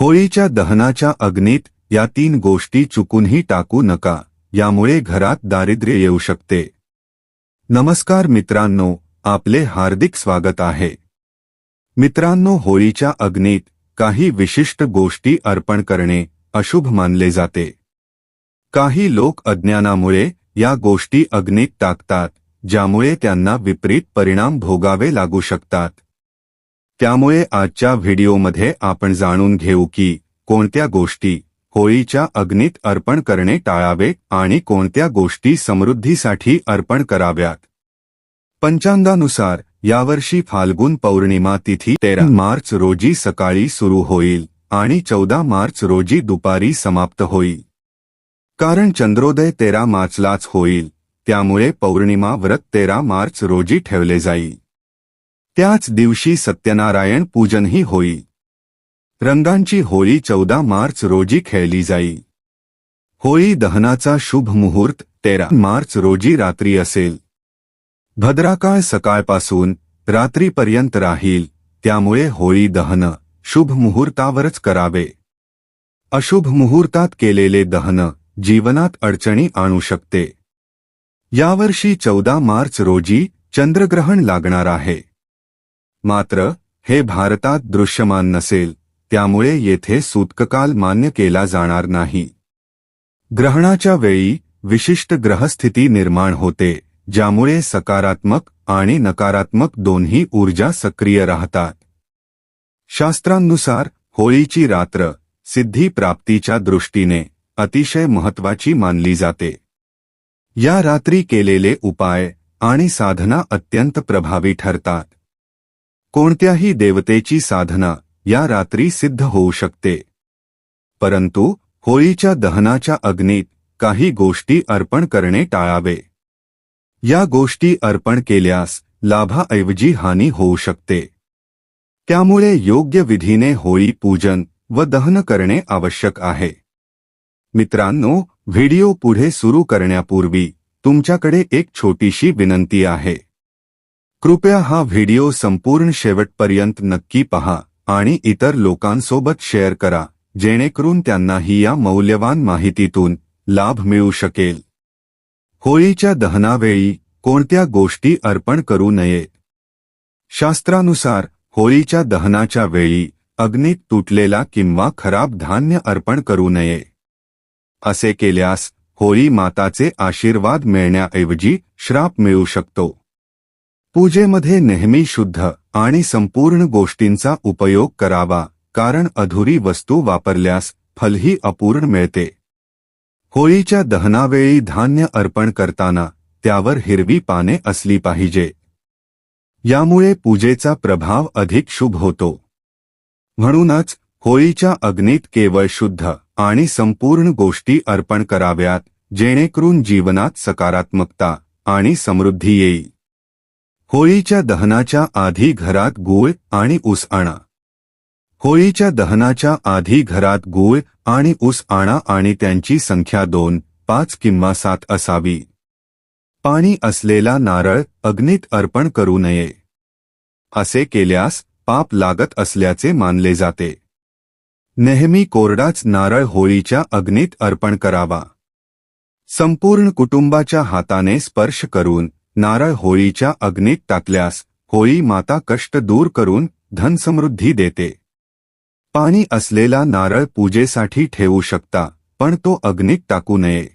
होळीच्या दहनाच्या अग्नीत या तीन गोष्टी चुकूनही टाकू नका यामुळे घरात दारिद्र्य येऊ शकते. नमस्कार मित्रांनो आपले हार्दिक स्वागत आहे. मित्रांनो होळीच्या अग्नीत काही विशिष्ट गोष्टी अर्पण करणे अशुभ मानले जाते. काही लोक अज्ञानामुळे या गोष्टी अग्नीत टाकतात ज्यामुळे त्यांना विपरीत परिणाम भोगावे लागू शकतात. त्यामुळे आजच्या व्हिडिओमध्ये आपण जाणून घेऊ की कोणत्या गोष्टी होळीच्या अग्नीत अर्पण करणे टाळावे आणि कोणत्या गोष्टी समृद्धीसाठी अर्पण कराव्यात. पंचांगानुसार यावर्षी फाल्गुन पौर्णिमा तिथी तेरा मार्च रोजी सकाळी सुरू होईल आणि चौदा मार्च रोजी दुपारी समाप्त होईल. कारण चंद्रोदय तेरा मार्चलाच होईल त्यामुळे पौर्णिमा व्रत तेरा मार्च रोजी ठेवले जाईल. त्याच दिवशी सत्यनारायण पूजनही होई. रंगांची होळी चौदा मार्च रोजी खेळली जाई. होळी दहनाचा शुभ मुहूर्त तेरा मार्च रोजी रात्री असेल. भद्राकाळ सकाळपासून रात्रीपर्यंत राहील त्यामुळे होळी दहन शुभ मुहूर्तावरच करावे. अशुभ मुहूर्तात केलेले दहन जीवनात अडचणी आणू शकते. यावर्षी चौदा मार्च रोजी चंद्रग्रहण लागणार आहे. मात्र हे भारतात दृश्यमान नसेल त्यामुळे येथे सूतककाल मान्य केला जाणार नाही. ग्रहणाच्या वेळी विशिष्ट ग्रहस्थिती निर्माण होते ज्यामुळे सकारात्मक आणि नकारात्मक दोन्ही ऊर्जा सक्रिय राहतात. शास्त्रांनुसार होळीची रात्र सिद्धी प्राप्तीच्या दृष्टीने अतिशय महत्वाची मानली जाते. या रात्री केलेले उपाय आणि साधना अत्यंत प्रभावी ठरतात. कोणत्याही देवतेची साधना या रात्री सिद्ध होऊ शकते. परंतु होळीच्या दहनाच्या अग्नीत काही गोष्टी अर्पण करणे टाळावे. या गोष्टी अर्पण केल्यास लाभाऐवजी हानी होऊ शकते. त्यामुळे योग्य विधीने होळी पूजन व दहन करणे आवश्यक आहे. मित्रांनो व्हिडिओ पुढे सुरू करण्यापूर्वी तुमच्याकडे एक छोटीशी विनंती आहे. कृपया हा व्हिडिओ संपूर्ण शेवटपर्यंत नक्की पहा आणि इतर लोकांसोबत शेअर करा जेणेकरून त्यांनाही या मौल्यवान माहितीतून लाभ मिळू शकेल. होळीच्या दहनावेळी कोणत्या गोष्टी अर्पण करू नयेत शास्त्रानुसार होळीच्या दहनाच्या वेळी अग्नीत तुटलेला किंवा खराब धान्य अर्पण करू नये. असे केल्यास होळी माताचे आशीर्वाद मिळण्याऐवजी श्राप मिळू शकतो. पूजेमध्ये नेहमी शुद्ध आणि संपूर्ण गोष्टींचा उपयोग करावा कारण अधुरी वस्तू वापरल्यास फलही अपूर्ण मिळते. होळीच्या दहनावेळी धान्य अर्पण करताना त्यावर हिरवी पाने असली पाहिजे. यामुळे पूजेचा प्रभाव अधिक शुभ होतो. म्हणूनच होळीच्या अग्नीत केवळ शुद्ध आणि संपूर्ण गोष्टी अर्पण कराव्यात जेणेकरून जीवनात सकारात्मकता आणि समृद्धी येईल. होळीच्या दहनाच्या आधी घरात गूळ आणि ऊस आणा. होळीच्या दहनाच्या आधी घरात गूळ आणि ऊस आणा आणि त्यांची संख्या दोन पाच किंवा सात असावी. पाणी असलेला नारळ अग्नीत अर्पण करू नये. असे केल्यास पाप लागत असल्याचे मानले जाते. नेहमी कोरडाच नारळ होळीच्या अग्नीत अर्पण करावा. संपूर्ण कुटुंबाच्या हाताने स्पर्श करून नारळ होळीच्या अग्नीत टाकल्यास होळी माता कष्ट दूर करून धनसमृद्धी देते. पाणी असलेला नारळ पूजेसाठी ठेवू शकता पण तो अग्नीत टाकू नये.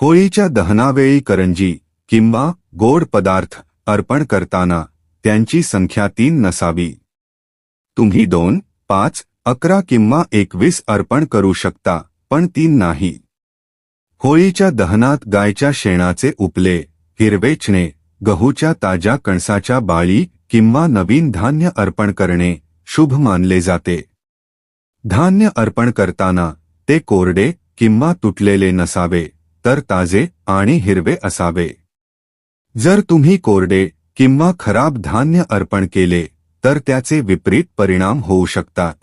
होळीच्या दहनावेळी करंजी किंवा गोड पदार्थ अर्पण करताना त्यांची संख्या तीन नसावी. तुम्ही दोन पाच अकरा किंवा एकवीस अर्पण करू शकता पण तीन नाही. होळीच्या दहनात गायच्या शेणाचे उपले हिरवेचणे गहूच्या ताज्या कणसाच्या बाळी किंवा नवीन धान्य अर्पण करणे शुभ मानले जाते. धान्य अर्पण करताना ते कोरडे किंवा तुटलेले नसावे तर ताजे आणि हिरवे असावे. जर तुम्ही कोरडे किंवा खराब धान्य अर्पण केले तर त्याचे विपरीत परिणाम होऊ शकतात.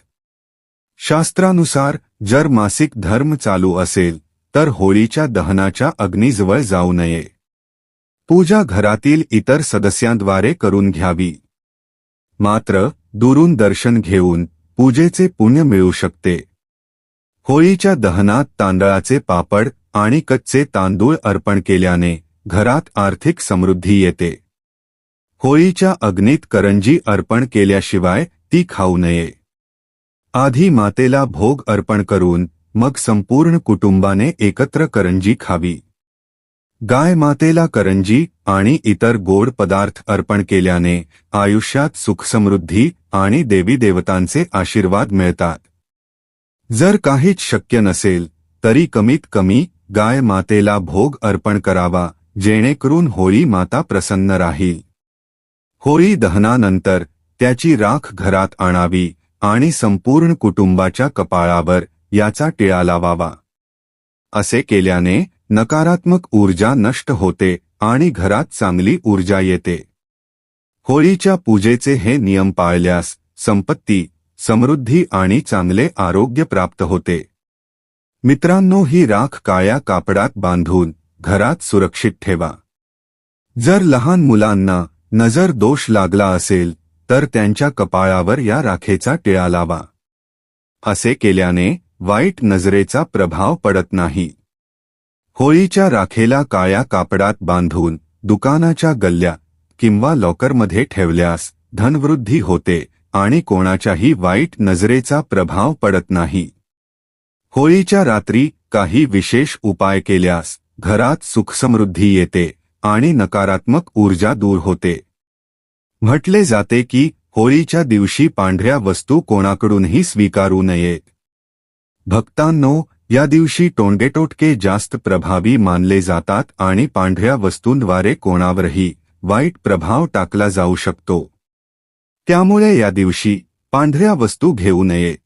शास्त्रानुसार जर मासिक धर्म चालू असेल तर होळीच्या दहनाच्या अग्नीजवळ जाऊ नये. पूजा घरातील इतर सदस्यांद्वारे करून घ्यावी. मात्र दुरून दर्शन घेऊन पूजेचे पुण्य मिळू शकते. होळीच्या दहनात तांदळाचे पापड आणि कच्चे तांदूळ अर्पण केल्याने घरात आर्थिक समृद्धी येते. होळीच्या अग्नीत करंजी अर्पण केल्याशिवाय ती खाऊ नये. आधी मातेला भोग अर्पण करून मग संपूर्ण कुटुंबाने एकत्र करंजी खावी. गाय मातेला करंजी आणि इतर गोड पदार्थ अर्पण केल्याने आयुष्यात सुखसमृद्धी आणि देवी देवतांचे आशीर्वाद मिळतात. जर काहीच शक्य नसेल तरी कमीत कमी गाय मातेला भोग अर्पण करावा जेणेकरून होळी माता प्रसन्न राहील. होळी दहनानंतर त्याची राख घरात आणावी आणि संपूर्ण कुटुंबाच्या कपाळावर याचा टिळा लावावा. असे केल्याने नकारात्मक ऊर्जा नष्ट होते आणि घरात चांगली ऊर्जा येते. होळीच्या पूजेचे हे नियम पाळल्यास संपत्ती समृद्धी आणि चांगले आरोग्य प्राप्त होते. मित्रांनो ही राख काळ्या कापडात बांधून घरात सुरक्षित ठेवा. जर लहान मुलांना नजर दोष लागला असेल तर त्यांच्या कपाळावर या राखेचा टिळा लावा. असे केल्याने वाईट नजरेचा प्रभाव पडत नाही. होळीच्या राखेला काळ्या कापडात बांधून दुकानाच्या गल्ल्या किंवा लॉकरमध्ये ठेवल्यास धनवृद्धी होते आणि कोणाच्याही वाईट नजरेचा प्रभाव पडत नाही. होळीच्या रात्री काही विशेष उपाय केल्यास घरात सुखसमृद्धी येते आणि नकारात्मक ऊर्जा दूर होते. म्हटले जाते की होळीच्या दिवशी पांढऱ्या वस्तू कोणाकडूनही स्वीकारू नयेत भक्तांनो या दिवशी टोंडेटोटके जास्त प्रभावी मानले जातात आणि पांढऱ्या वस्तूंद्वारे कोणावरही वाईट प्रभाव टाकला जाऊ शकतो. त्यामुळे या दिवशी पांढऱ्या वस्तू घेऊ नयेत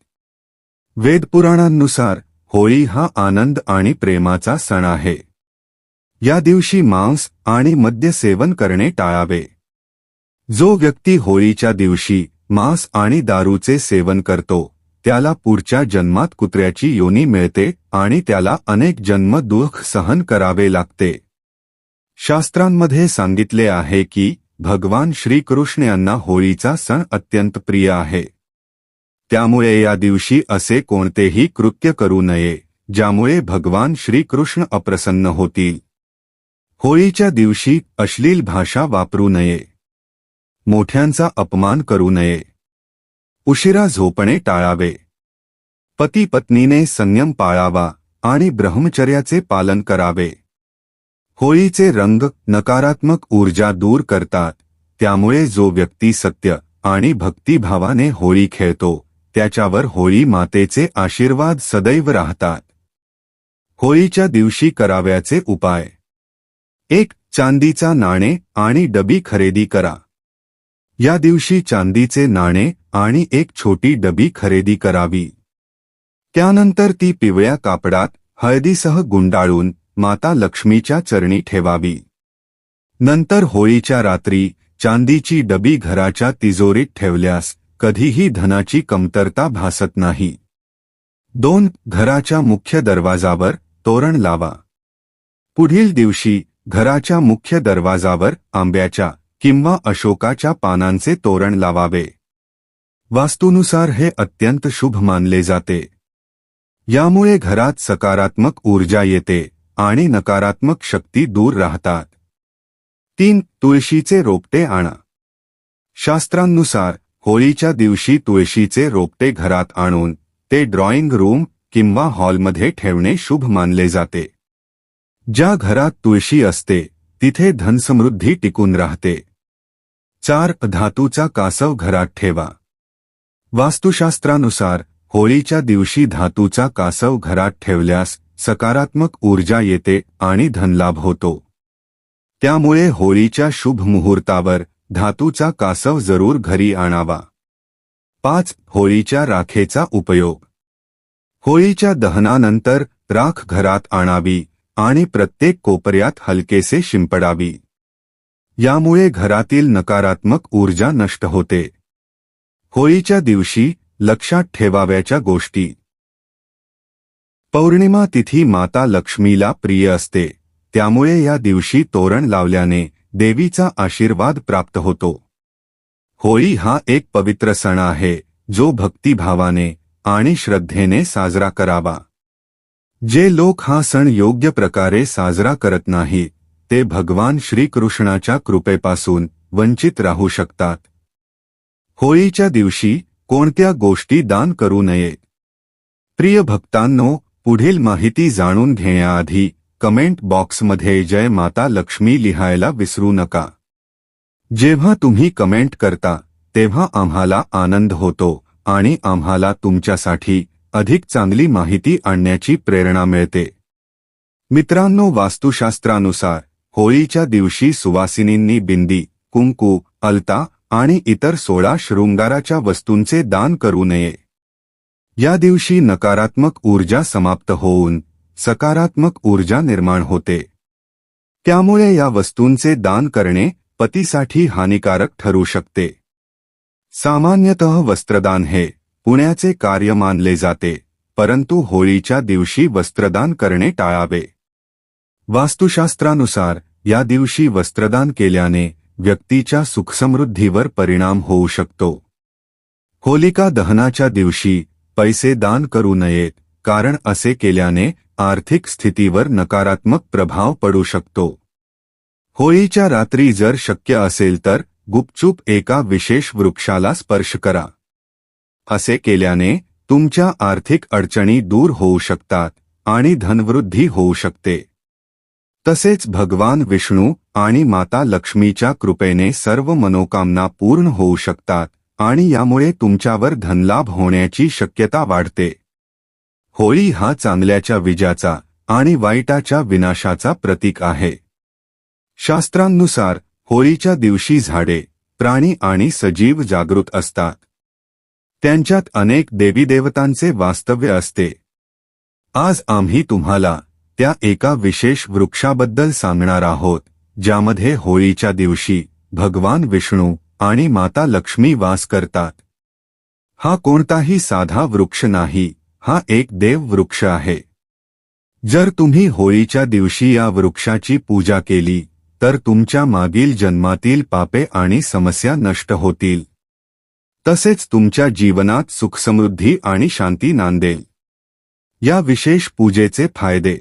वेदपुराणांनुसार होळी हा आनंद आणि प्रेमाचा सण आहे. या दिवशी मांस आणि मद्य सेवन करणे टाळावे. जो व्यक्ती होळीच्या दिवशी मांस आणि दारूचे सेवन करतो त्याला पुढच्या जन्मात कुत्र्याची योनी मिळते आणि त्याला अनेक जन्म दुःख सहन करावे लागते. शास्त्रांमध्ये सांगितले आहे की भगवान श्रीकृष्ण यांना होळीचा सण अत्यंत प्रिय आहे. त्यामुळे या दिवशी असे कोणतेही कृत्य करू नये ज्यामुळे भगवान श्रीकृष्ण अप्रसन्न होतील. होळीच्या दिवशी अश्लील भाषा वापरू नये. मोठ्यांचा अपमान करू नये. उशिरा झोपणे टाळावे. पती पत्नीने संयम पाळावा आणि ब्रह्मचर्याचे पालन करावे. होळीचे रंग नकारात्मक ऊर्जा दूर करतात त्यामुळे जो व्यक्ती सत्य आणि भक्तिभावाने होळी खेळतो त्याच्यावर होळी मातेचे आशीर्वाद सदैव राहतात. होळीच्या दिवशी कराव्याचे उपाय. एक चांदीचा नाणे आणि डबी खरेदी करा. या दिवशी चांदीचे नाणे आणि एक छोटी डबी खरेदी करावी. त्यानंतर ती पिवळ्या कापडात हळदीसह गुंडाळून माता लक्ष्मीच्या चरणी ठेवावी. नंतर होळीच्या रात्री चांदीची डबी घराच्या तिजोरीत ठेवल्यास कधीही धनाची कमतरता भासत नाही. दोन घराच्या मुख्य दरवाजावर तोरण लावा. पुढील दिवशी घराच्या मुख्य दरवाजावर आंब्याच्या किंवा अशोकाच्या पानांचे तोरण लावावे. वास्तूनुसार हे अत्यंत शुभ मानले जाते. यामुळे घरात सकारात्मक ऊर्जा येते आणि नकारात्मक शक्ती दूर राहतात. तीन तुळशीचे रोपटे आणा. शास्त्रांनुसार होळीच्या दिवशी तुळशीचे रोपटे घरात आणून ते ड्रॉइंग रूम किंवा हॉलमध्ये ठेवणे शुभ मानले जाते. ज्या घरात तुळशी असते तिथे धनसमृद्धी टिकून राहते. चार धातूचा कासव घरात ठेवा. वास्तुशास्त्रानुसार होळीच्या दिवशी धातूचा कासव घरात ठेवल्यास सकारात्मक ऊर्जा येते आणि धनलाभ होतो. त्यामुळे होळीच्या शुभ मुहूर्तावर धातूचा कासव जरूर घरी आणावा. पाच होळीच्या राखेचा उपयोग. होळीच्या दहनानंतर राख घरात आणावी आणि प्रत्येक कोपऱ्यात हलकेसे शिंपडावी. यामुळे घरातील नकारात्मक ऊर्जा नष्ट होते. होळीच्या दिवशी लक्षात ठेवाव्याच्या गोष्टी. पौर्णिमा तिथी माता लक्ष्मीला प्रिय असते. त्यामुळे या दिवशी तोरण लावल्याने देवीचा आशीर्वाद प्राप्त होतो. होळी हा एक पवित्र सण आहे जो भक्तिभावाने आणि श्रद्धेने साजरा करावा. जे लोक हा सण योग्य प्रकारे साजरा करत नाहीत ते भगवान श्रीकृष्णाच्या कृपेपासून वंचित राहू शकतात. होळीच्या दिवशी कोणत्या गोष्टी दान करू नये? प्रिय भक्तांनो पुढील माहिती जाणून घेण्याआधी कमेंट बॉक्समध्ये जय माता लक्ष्मी लिहायला विसरू नका. जेव्हा तुम्ही कमेंट करता तेव्हा आम्हाला आनंद होतो आणि आम्हाला तुमच्यासाठी अधिक चांगली माहिती आणण्याची प्रेरणा मिळते. मित्रांनो वास्तुशास्त्रानुसार होळीच्या दिवशी सुवासिनींनी बिंदी कुंकू अलता आणि इतर सोळा शृंगाराच्या वस्तूंचे दान करू नये. या दिवशी नकारात्मक ऊर्जा समाप्त होऊन सकारात्मक ऊर्जा निर्माण होते. त्यामुळे या वस्तूंचे दान करणे पतीसाठी हानिकारक ठरू शकते. सामान्यतः वस्त्रदान हे पुण्याचे कार्य मानले जाते परंतु होळीच्या दिवशी वस्त्रदान करणे टाळावे. वास्तुशास्त्रानुसार या दिवशी वस्त्रदान केल्याने व्यक्तीच्या सुखसमृद्धीवर परिणाम होऊ शकतो. होलिका दहनाच्या दिवशी पैसे दान करू नयेत कारण असे केल्याने आर्थिक स्थितीवर नकारात्मक प्रभाव पडू शकतो. होळीच्या रात्री जर शक्य असेल तर गुपचूप एका विशेष वृक्षाला स्पर्श करा. असे केल्याने तुमच्या आर्थिक अडचणी दूर होऊ शकतात आणि धनवृद्धी होऊ शकते. तसेच भगवान विष्णू आणि माता लक्ष्मीच्या कृपेने सर्व मनोकामना पूर्ण होऊ शकतात आणि यामुळे तुमच्यावर धनलाभ होण्याची शक्यता वाढते. होळी हा चांगल्याच्या विजाचा आणि वाईटाच्या विनाशाचा प्रतीक आहे. शास्त्रांनुसार होळीच्या दिवशी झाडे प्राणी आणि सजीव जागृत असतात. त्यांच्यात अनेक देवीदेवतांचे वास्तव्य असते. आज आम्ही तुम्हाला त्या एका विशेष वृक्षाबद्दल सांगणार आहोत ज्यामध्ये होळीच्या दिवशी भगवान विष्णू आणि माता लक्ष्मी वास करतात. हा कोणताही साधा वृक्ष नाही हा एक देव वृक्ष आहे. जर तुम्ही होळीच्या दिवशी या वृक्षाची पूजा केली तर तुमच्या मागील जन्मातील पापे आणि समस्या नष्ट होतील. तसेच तुमच्या जीवनात सुखसमृद्धी आणि शांती नांदेल. या विशेष पूजेचे फायदे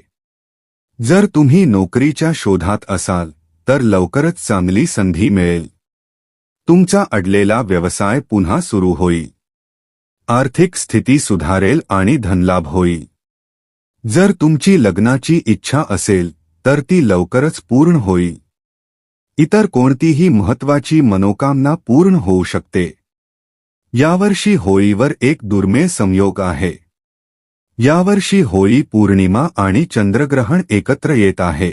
जर तुम्ही नोकरीच्या शोधात असाल तर लवकरच चांगली संधी मिळेल. तुमचा अडलेला व्यवसाय पुन्हा सुरू होईल. आर्थिक स्थिती सुधारेल आणि धनलाभ होईल. जर तुमची लग्नाची इच्छा असेल तर ती लवकरच पूर्ण होईल. इतर कोणतीही महत्वाची मनोकामना पूर्ण होऊ शकते. यावर्षी होळीवर एक दुर्मिळ संयोग आहे. यावर्षी होळी पौर्णिमा आणि चंद्रग्रहण एकत्र येत आहे.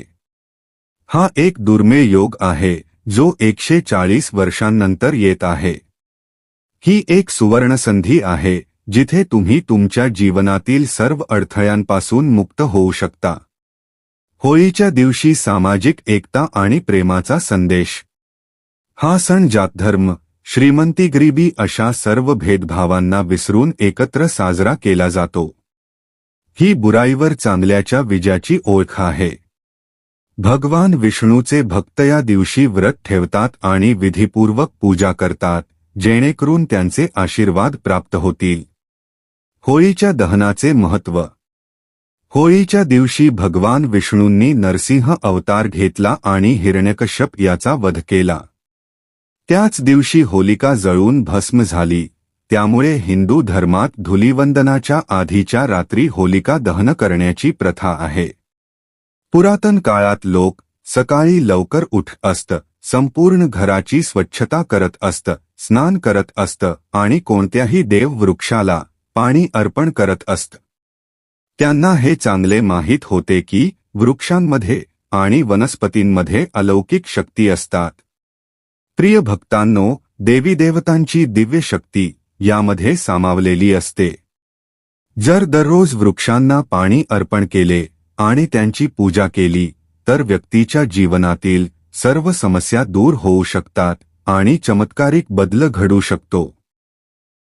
हा एक दुर्मिळ योग आहे जो एकशे चाळीस वर्षांनंतर येत आहे. ही एक सुवर्णसंधी आहे जिथे तुम्ही तुमच्या जीवनातील सर्व अडथळ्यांपासून मुक्त होऊ शकता. होळीच्या दिवशी सामाजिक एकता आणि प्रेमाचा संदेश. हा सण जातधर्म श्रीमंती गरिबी अशा सर्व भेदभावांना विसरून एकत्र साजरा केला जातो. ही बुराईवर चांगल्याच्या विजयाची ओळख आहे. भगवान विष्णूचे भक्त या दिवशी व्रत ठेवतात आणि विधीपूर्वक पूजा करतात जेणेकरून त्यांचे आशीर्वाद प्राप्त होतील. होळीच्या दहनाचे महत्त्व. होळीच्या दिवशी भगवान विष्णूंनी नरसिंह अवतार घेतला आणि हिरण्यकश्यप याचा वध केला. त्याच दिवशी होलिका जळून भस्म झाली. त्यामुळे हिंदू धर्मात धुलीवंदनाच्या आधीच्या रात्री होलिका दहन करण्याची प्रथा आहे. पुरातन काळात लोक सकाळी लवकर उठ असत संपूर्ण घराची स्वच्छता करत असत स्नान करत असत आणि कोणत्याही देव वृक्षाला पाणी अर्पण करत असत. त्यांना हे चांगले माहीत होते की वृक्षांमध्ये आणि वनस्पतींमध्ये अलौकिक शक्ती असतात. प्रिय भक्तांनो देवी देवतांची दिव्य शक्ती यामध्ये सामावलेली असते. जर दररोज वृक्षांना पाणी अर्पण केले आणि त्यांची पूजा केली तर व्यक्तीच्या जीवनातील सर्व समस्या दूर होऊ शकतात आणि चमत्कारिक बदल घडू शकतो.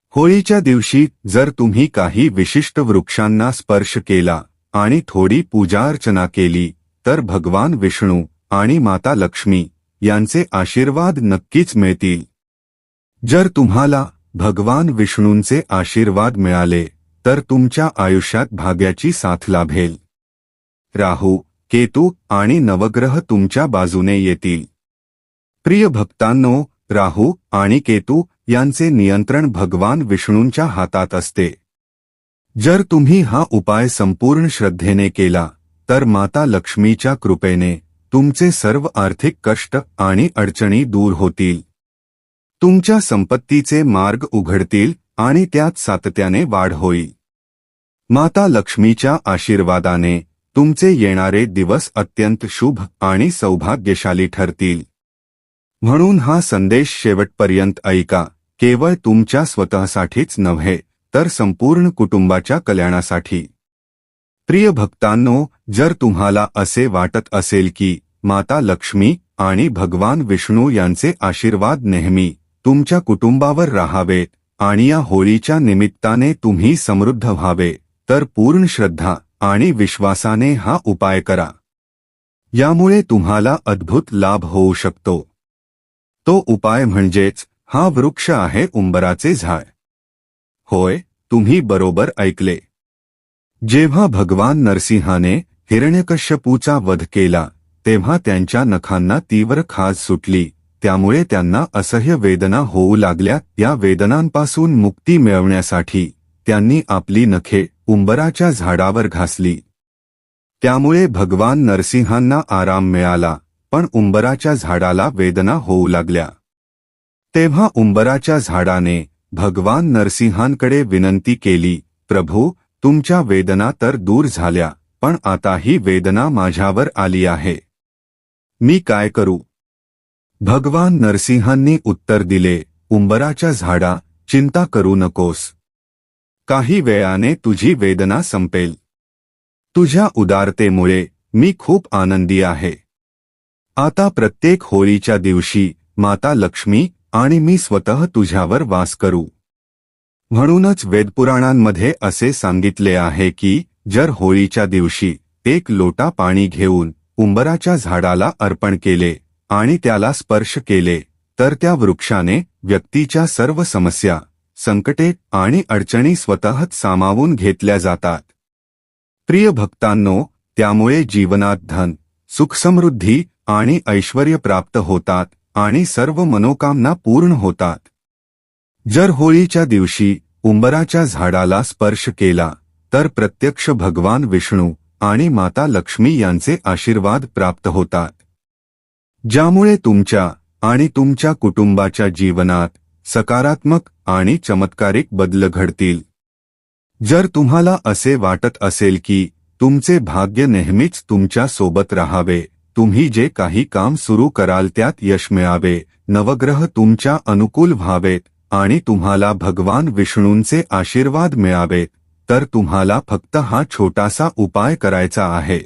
होळीच्या दिवशी जर तुम्ही काही विशिष्ट वृक्षांना स्पर्श केला आणि थोडी पूजा अर्चना केली तर भगवान विष्णू आणि माता लक्ष्मी यांचे आशीर्वाद नक्कीच मिळतील. जर तुम्हाला भगवान विष्णूंचे आशीर्वाद मिळाले तर तुमच्या आयुष्यात भाग्याची साथ लाभेल. राहू केतू आणि नवग्रह तुमच्या बाजूने येतील. प्रिय भक्तांनो राहू आणि केतू यांचे नियंत्रण भगवान विष्णूंच्या हातात असते. जर तुम्ही हा उपाय संपूर्ण श्रद्धेने केला तर माता लक्ष्मीच्या कृपेने तुमचे सर्व आर्थिक कष्ट आणि अडचणी दूर होतील. तुमच्या संपत्तीचे मार्ग उघडतील आणि त्यात सातत्याने वाढ होईल. माता लक्ष्मीच्या आशीर्वादाने तुमचे येणारे दिवस अत्यंत शुभ आणि सौभाग्यशाली ठरतील. म्हणून हा संदेश शेवटपर्यंत ऐका केवळ तुमच्या स्वतःसाठीच नव्हे तर संपूर्ण कुटुंबाच्या कल्याणासाठी. प्रिय भक्तांनो जर तुम्हाला असे वाटत असेल की माता लक्ष्मी आणि भगवान विष्णू यांचे आशीर्वाद नेहमी तुमच्या कुटुंबावर राहावे आणि या होळीच्या निमित्ताने तुम्ही समृद्ध व्हावे. तर पूर्ण श्रद्धा आणि विश्वासाने हा उपाय करा. यामुळे तुम्हाला अद्भुत लाभ होऊ शकतो. तो उपाय म्हणजेच हा वृक्ष आहे उंबराचे झाड. होय तुम्ही बरोबर ऐकले. जेव्हा भगवान नरसिंहाने हिरण्यकश्यपूचा वध केला तेव्हा त्यांच्या नखांना तीव्र खाज सुटली. त्यामुळे त्यांना असह्य वेदना होऊ लागल्या. या वेदनांपासून मुक्ती मिळवण्यासाठी त्यांनी आपली नखे उंबराच्या झाडावर घासली. त्यामुळे भगवान नरसिंहांना आराम मिळाला पण उंबराच्या झाडाला वेदना होऊ लागल्या. तेव्हा उंबराच्या झाडाने भगवान नरसिंहांकडे विनंती केली प्रभू तुमच्या वेदना तर दूर झाल्या पण आता ही वेदना माझ्यावर आली आहे. मी काय करू? भगवान नरसिंहांनी उत्तर दिले उंबराच्या झाडा चिंता करू नकोस. काही वेळाने तुझी वेदना संपेल. तुझ्या उदारतेमुळे मी खूप आनंदी आहे. आता प्रत्येक होळीच्या दिवशी माता लक्ष्मी आणि मी स्वतः तुझ्यावर वास करू. म्हणूनच वेदपुराणांमध्ये असे सांगितले आहे की जर होळीच्या दिवशी एक लोटा पाणी घेऊन उंबराच्या झाडाला अर्पण केले आणि त्याला स्पर्श केले तर त्या वृक्षाने व्यक्तीच्या सर्व समस्या संकटे आणि अडचणी स्वतःच सामावून घेतल्या जातात. प्रिय भक्तांनो त्यामुळे जीवनात धन सुखसमृद्धी आणि ऐश्वर प्राप्त होतात आणि सर्व मनोकामना पूर्ण होतात. जर होळीच्या दिवशी उंबराच्या झाडाला स्पर्श केला तर प्रत्यक्ष भगवान विष्णू आणि माता लक्ष्मी यांचे आशीर्वाद प्राप्त होतात. ज्यामुळे तुमच्या आणि तुमच्या कुटुंबाच्या जीवनात सकारात्मक आणि चमत्कारिक बदल घडतील. जर तुम्हाला असे वाटत असेल की तुमचे भाग्य नेहमीच तुमच्यासोबत राहावे तुम्ही जे काही काम सुरू कराल त्यात यश मिळावे नवग्रह तुमच्या अनुकूल व्हावेत आणि तुम्हाला भगवान विष्णूंचे आशीर्वाद मिळावेत तर तुम्हाला फक्त हा छोटासा उपाय करायचा आहे.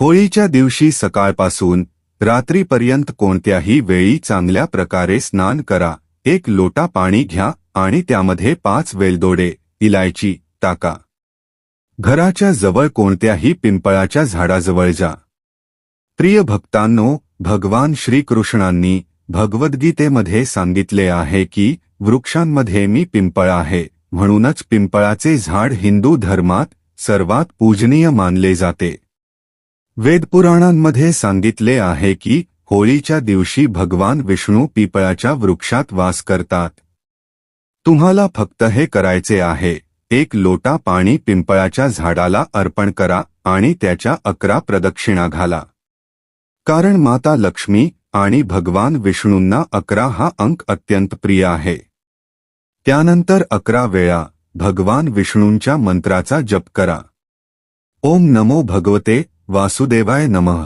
होळीच्या दिवशी सकाळपासून रात्रीपर्यंत कोणत्याही वेळी चांगल्या प्रकारे स्नान करा. एक लोटा पाणी घ्या आणि त्यामध्ये पाच वेलदोडे इलायची टाका. घराच्या जवळ कोणत्याही पिंपळाच्या झाडाजवळ जा. प्रिय भक्तांनो भगवान श्रीकृष्णांनी भगवद्गीतेमध्ये सांगितले आहे की वृक्षांमध्ये मी पिंपळ आहे म्हणूनच पिंपळाचे झाड हिंदू धर्मात सर्वात पूजनीय मानले जाते. वेदपुराणांमध्ये सांगितले आहे की होळीच्या दिवशी भगवान विष्णू पिपळाच्या वृक्षात वास करतात. तुम्हाला फक्त हे करायचे आहे एक लोटा पाणी पिंपळाच्या झाडाला अर्पण करा आणि त्याच्या अकरा प्रदक्षिणा घाला. कारण माता लक्ष्मी आणि भगवान विष्णूंना अकरा हा अंक अत्यंत प्रिय आहे. त्यानंतर अकरा वेळा भगवान विष्णूंच्या मंत्राचा जप करा. ओम नमो भगवते वासुदेवाय नमः.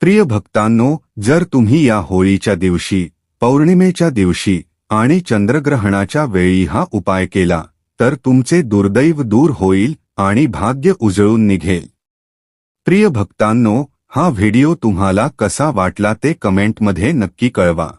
प्रिय भक्तांनो जर तुम्ही या होळीच्या दिवशी पौर्णिमेच्या दिवशी आणि चंद्रग्रहणाच्या वेळी हा उपाय केला तर तुमचे दुर्दैव दूर होईल आणि भाग्य उजळून निघेल. प्रिय भक्तांनो हा व्हिडिओ तुम्हाला कसा वाटला ते कमेंटमध्ये नक्की कळवा.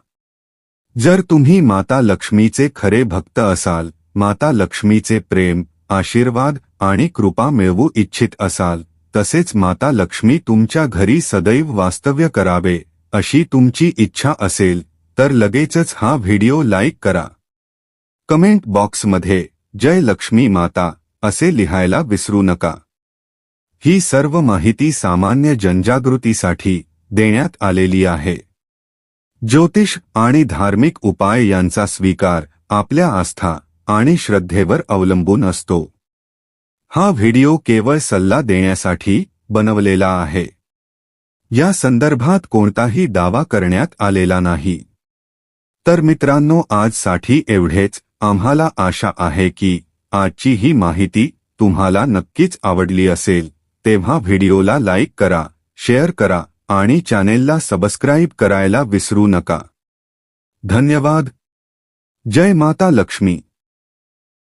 जर तुम्ही माता लक्ष्मीचे खरे भक्त असाल माता लक्ष्मीचे प्रेम आशीर्वाद आणि कृपा मिळवू इच्छित असाल तसेच माता लक्ष्मी तुमच्या घरी सदैव वास्तव्य करावे अशी तुमची इच्छा असेल तर लगेचच हा व्हिडिओ लाईक करा. कमेंट बॉक्समध्ये जय लक्ष्मी माता असे लिहायला विसरू नका. ही सर्व माहिती सामान्य जनजागृतीसाठी देण्यात आलेली आहे. ज्योतिष आणि धार्मिक उपाय यांचा स्वीकार आपल्या आस्था आणि श्रद्धेवर अवलंबून असतो. हा व्हिडिओ केवळ सल्ला देण्यासाठी बनवलेला आहे. या संदर्भात कोणताही दावा करण्यात आलेला नाही. तर मित्रांनो आजसाठी एवढेच. आम्हाला आशा आहे की आजची ही माहिती तुम्हाला नक्कीच आवडली असेल. तेव्हा व्हिडिओला लाईक करा शेअर करा आणि चॅनेलला सबस्क्राईब करायला विसरू नका. धन्यवाद. जय माता लक्ष्मी.